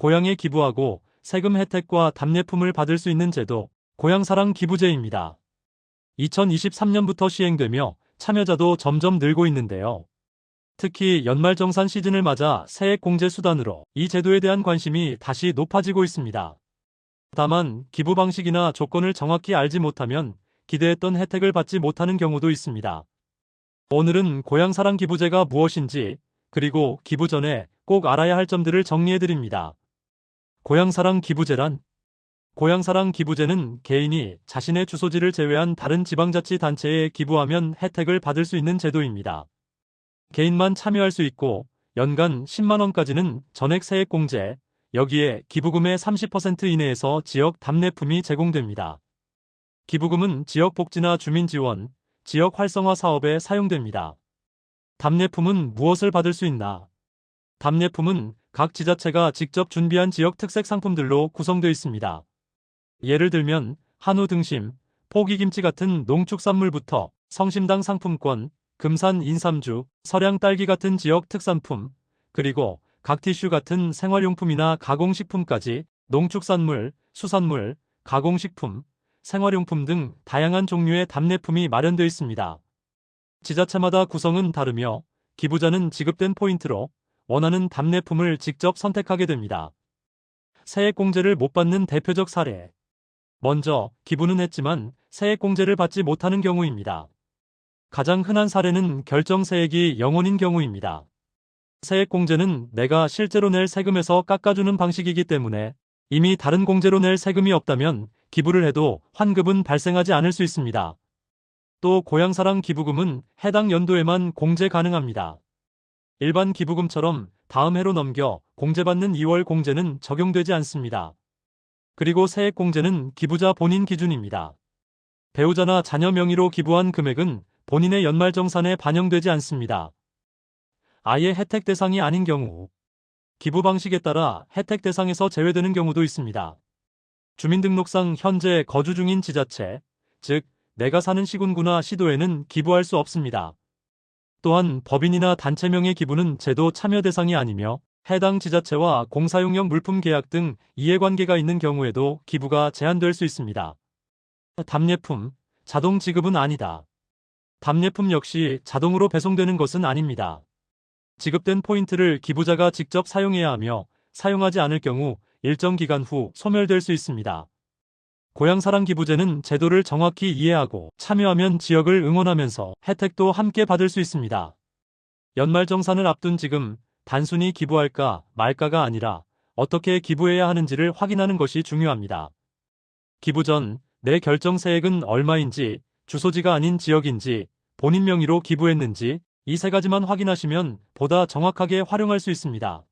고향에 기부하고 세금 혜택과 답례품을 받을 수 있는 제도, 고향사랑 기부제입니다. 2023년부터 시행되며 참여자도 점점 늘고 있는데요. 특히 연말정산 시즌을 맞아 세액 공제 수단으로 이 제도에 대한 관심이 다시 높아지고 있습니다. 다만 기부 방식이나 조건을 정확히 알지 못하면 기대했던 혜택을 받지 못하는 경우도 있습니다. 오늘은 고향사랑 기부제가 무엇인지 그리고 기부 전에 꼭 알아야 할 점들을 정리해 드립니다. 고향사랑 기부제란 고향사랑 기부제는 개인이 자신의 주소지를 제외한 다른 지방자치단체에 기부하면 혜택을 받을 수 있는 제도입니다. 개인만 참여할 수 있고 연간 10만원까지는 전액 세액 공제, 여기에 기부금의 30% 이내에서 지역 답례품이 제공됩니다. 기부금은 지역 복지나 주민 지원, 지역 활성화 사업에 사용됩니다. 답례품은 무엇을 받을 수 있나? 답례품은 각 지자체가 직접 준비한 지역 특색 상품들로 구성되어 있습니다. 예를 들면 한우 등심, 포기김치 같은 농축산물부터 성심당 상품권, 금산 인삼주, 서량 딸기 같은 지역 특산품, 그리고 각 티슈 같은 생활용품이나 가공식품까지 농축산물, 수산물, 가공식품, 생활용품 등 다양한 종류의 답례품이 마련되어 있습니다. 지자체마다 구성은 다르며 기부자는 지급된 포인트로 원하는 답례품을 직접 선택하게 됩니다. 세액공제를 못 받는 대표적 사례. 먼저 기부는 했지만 세액공제를 받지 못하는 경우입니다. 가장 흔한 사례는 결정세액이 0원인 경우입니다. 세액공제는 내가 실제로 낼 세금에서 깎아주는 방식이기 때문에 이미 다른 공제로 낼 세금이 없다면 기부를 해도 환급은 발생하지 않을 수 있습니다. 또 고향사랑 기부금은 해당 연도에만 공제 가능합니다. 일반 기부금처럼 다음 해로 넘겨 공제받는 2월 공제는 적용되지 않습니다. 그리고 세액 공제는 기부자 본인 기준입니다. 배우자나 자녀 명의로 기부한 금액은 본인의 연말정산에 반영되지 않습니다. 아예 혜택 대상이 아닌 경우 기부 방식에 따라 혜택 대상에서 제외되는 경우도 있습니다. 주민등록상 현재 거주 중인 지자체, 즉 내가 사는 시군구나 시도에는 기부할 수 없습니다. 또한 법인이나 단체명의 기부는 제도 참여 대상이 아니며 해당 지자체와 공사용역 물품 계약 등 이해관계가 있는 경우에도 기부가 제한될 수 있습니다. 답례품, 자동 지급은 아니다. 답례품 역시 자동으로 배송되는 것은 아닙니다. 지급된 포인트를 기부자가 직접 사용해야 하며 사용하지 않을 경우 일정 기간 후 소멸될 수 있습니다. 고향사랑 기부제는 제도를 정확히 이해하고 참여하면 지역을 응원하면서 혜택도 함께 받을 수 있습니다. 연말정산을 앞둔 지금 단순히 기부할까 말까가 아니라 어떻게 기부해야 하는지를 확인하는 것이 중요합니다. 기부 전 내 결정세액은 얼마인지, 주소지가 아닌 지역인지, 본인 명의로 기부했는지 이 세 가지만 확인하시면 보다 정확하게 활용할 수 있습니다.